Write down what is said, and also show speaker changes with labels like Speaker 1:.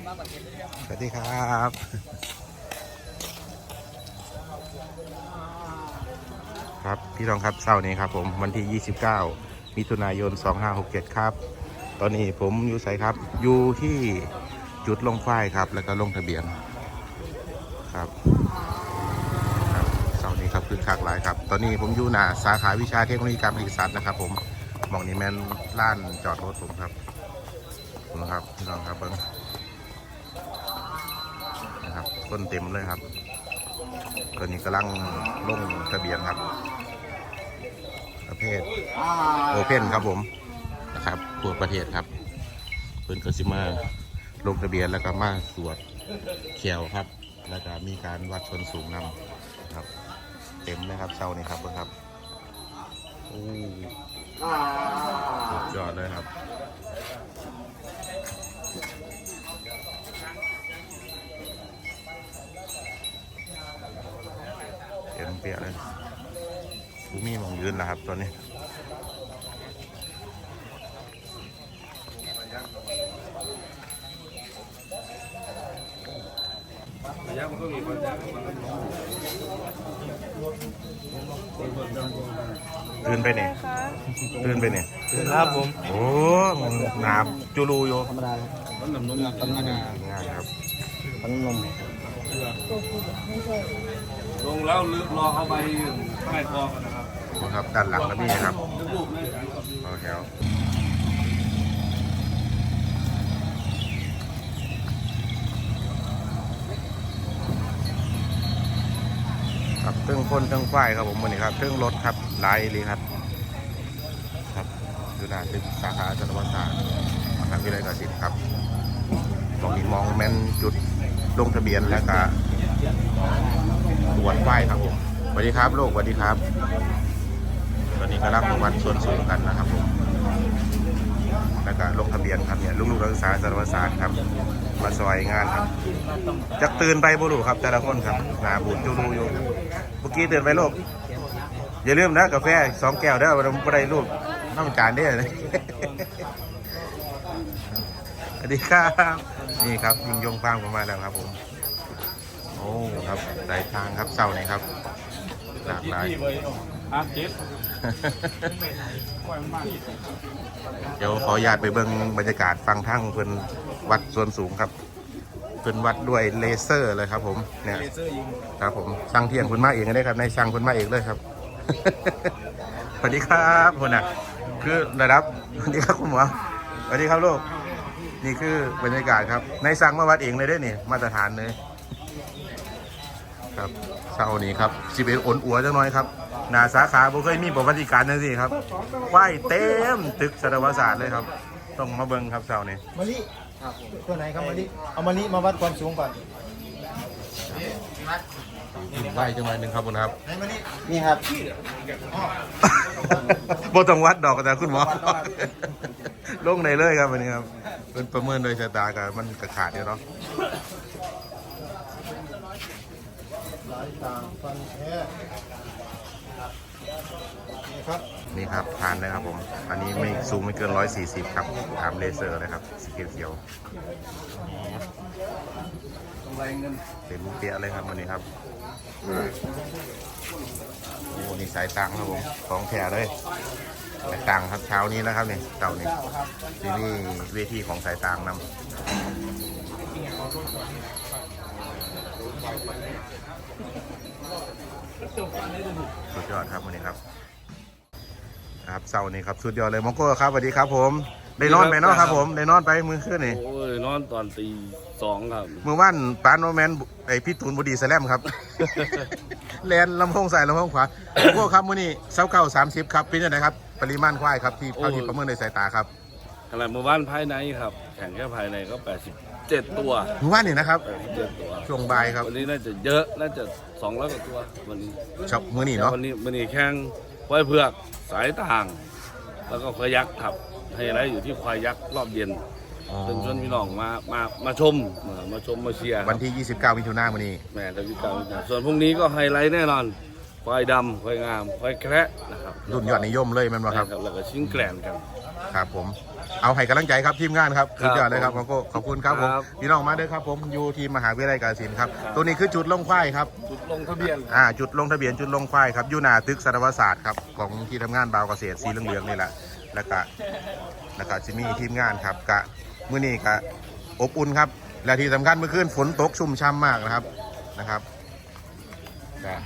Speaker 1: สวัสดีครับครับพี่รองครับเช้านี้ครับผมวันที่ 29 มิถุนายน 2567 ครับ ตอนนี้ผมอยู่ไสครับ อยู่ที่จุดลงฝ้ายครับ แล้วก็ลงทะเบียนครับครับเสาร์นี้ครับคือคักหลายครับ ตอนนี้ผมอยู่หน้าสาขาวิชาเทคโนโลยีการผลิตสัตว์นะครับ ผมมองนี้แม่นล้านจอดรถผมครับนะครับพี่น้องครับเบิ้ง นะครับ ต้นเต็มเลยครับตอนนี้กำลังลงทะเบียนครับ ประเภทโอเพนครับผมนะครับทั่วประเทศครับเพิ่อนก็สิมาลงทะเบียนแล้วก็มาสวดเขียวครับ แล้วก็มีการวัดชนสูงนำครับ เต็มเลยครับเช้านี้ครับเบิ่งครับโอ้สุดยอดเลยครับ เต็มเปียเลยกูมีหมองยืนแล้วครับตอนนี้ตื่นไปเนี่ยตื่นไปเนี่ย
Speaker 2: ครับผม
Speaker 1: โอ้หนาบจูรูอยู่
Speaker 2: ธรรมดาต้นน้ำนมธรรมดา
Speaker 1: ง่ายครับ
Speaker 2: ต้นนม
Speaker 3: ลงแล้วลึกรอเข้าไปใต้คอกันนะครับ
Speaker 1: นะครับด้านหลังแล้วนี่ครับ
Speaker 3: รูปเลย
Speaker 1: เอาแถวครับเครื่องพ่นเครื่องฝ้ายครับผมวันนี้ครับเครื่องรถครับหลายเลยครับ ครับอยู่หน้าตึกสาขาจันทวัฒน์ศาสตร์มหาวิทยาลัยเกษตรครับมองนี้มองแม่นจุดลงทะเบียนแล้วก็ ตรวจป้ครับผมสวัสดีครับลูกสวัสดีครับ ตอนนี้กำลังวัดส่วนสูงกันนะครับผมแล้วก็ลงทะเบียนครับเนี่ยลูกๆนักศึกษาสารวศาสตร์ครับ มาซอยงานครับจะตื่นไปบุรุครับแต่ละคนครับหนาบุญจูรูอยู่เมื่อกี้ตื่นไปลูกอย่าลืมนะกาแฟสองแก้วเด้วันไม่ได้ลูกน้ำจานเด้อสวัสดีครับ นี่ครับยิงยงฟางผมมาแล้วครับผม โอ้ครับสายทางครับเศร้านี่ครับหลากหลาย
Speaker 3: อาเจ็ด
Speaker 1: เดี๋ยวขออนุญาตไปเบิ่งบรรยากาศฟังทั้งเพิ่นวัดส่วนสูงครับเพิ่นวัดด้วยเลเซอร์เลยครับ ผมเนี่ยครับผมช่างเที่ยงคุณมาเองได้ครับในช่างคุณมาเองเลยครับสวัสดีครับคุณน่ะคือระดับสวัสดีครับคุณหมอสวัสดีครับลูกนี่คือบรรยากาศครับในสั่งมาวัดเองเลยได้อนี่ยมาตรฐานเลย ครับเช้านี้ครับสิบเอ็ดอนอัวจังน้อยครับหนาสาขาบ่เคยมีประวัติการนั่นสิครับไหวเต็มตึกสารวศาสตร์เลยครับ ต้องมาเบิ่งครับเช้านี้
Speaker 2: มะลิตัวไหนครับมะลิเอามะลิมาวัดความสูงก่อน
Speaker 1: ไหวจังหน่อยหนึ่งครับคุณครับ
Speaker 2: ไหนมะลินี่ครับ
Speaker 1: บ่ต้องวัดดอกแต่คุณหมอลงในเลยครับวันนี้ครับเป็นประเมินโดยสายตากับมันกระขาดอยู่เนาะ
Speaker 2: หลายต่างฟันแท้นี่ครับ
Speaker 1: นี่ครับผ่านเลยครับผม อันนี้ไม่สูงไม่เกิน 140 ครับถามเลเซอร์เลยครับสีเขียว
Speaker 3: เงิน
Speaker 1: ๆเต็มเปียเลยครับวันนี้ครับโอ้นี่สายตังครับผมของแถเลยสายตังครับเช้านี้นะครับนี่เต่านี่ที่นี่เวทีของสายตังนำ สุดยอดครับวันนี้ครับ ครับเสาร์นี้ครับสุดยอดเลยมองโก้ครับสวัสดีครับ ผมได้นอนไปเนาะครับ ผมได้นอนไปมือขึ้นนี่
Speaker 3: โอ้ยนอนตอนตีสองครับ
Speaker 1: มือว่านปานโนแมนไอพี่ตูนบุดีแสลมครับแลนลำโพงใส่ลำโพงขวาโอ้โหครับมื้อนี้เสาเก้าสามสิบครับเป็นยังไงครับ ปริมาณควายครับที่เท่าที่ประเมินในสายตาครับ
Speaker 3: ขนาดหมู่บ้านภายในครับ แข่งแค่ภายในก็ 87ตัว
Speaker 1: มือว่านนี่นะครับ
Speaker 3: 87ตัว
Speaker 1: ช่วงบ่ายครับ
Speaker 3: วันนี้น่าจะเยอะน่าจะ200กว่าตัววันนี้
Speaker 1: ชอบมื้อนี้เนาะ
Speaker 3: วันนี้วันนี้แข่งควายเผือกสายต่าง แล้วก็ควายยักษ์ครับไฮไลท์อยู่ที่ควายยักษ์รอบเย็น
Speaker 1: อ๋อ
Speaker 3: เป็นชวนพี่น้องมามามาชมมาชมมาเชียร์ครับ
Speaker 1: วันที่ 29มิถุนายนมื้อนี้
Speaker 3: แม่ทวิตาส่วนพรุ่งนี้ก็ไฮไลท์แน่นอนควายดำควายงามควายแคระนะครับ
Speaker 1: รุ่นยอดนิยมเลยแมันบ่ครับ
Speaker 3: ใช่แล้วก็ชิงแกลนกัน
Speaker 1: ครับผม เอาให้กำลังใจครับทีมงานครับ
Speaker 3: ครับ
Speaker 1: สุดยอดเลยครับขอบคุณขอบคุณครับผม
Speaker 3: ครับ
Speaker 1: พี่น้องมาเด้อครับผมอยู่ทีมมหาวิทยาลัยกาฬสินธุ์ครับ ตัวนี้คือจุดลงควายครับ
Speaker 3: จุดลงทะเบียน
Speaker 1: อ่าจุดลงทะเบียนจุดลงควายครับอยู่หน้าตึกสารวศาสตร์ครับของที่ทำงานบาวเกษตรสีเหลืองๆนี่แหละแล้วก็ แล้วก็จะมีทีมงานครับกะมื้อนี้กะอบอุ่นครับ และที่สำคัญเมื่อคืนฝนตกชุ่มช่ำมากนะครับนะครับกะ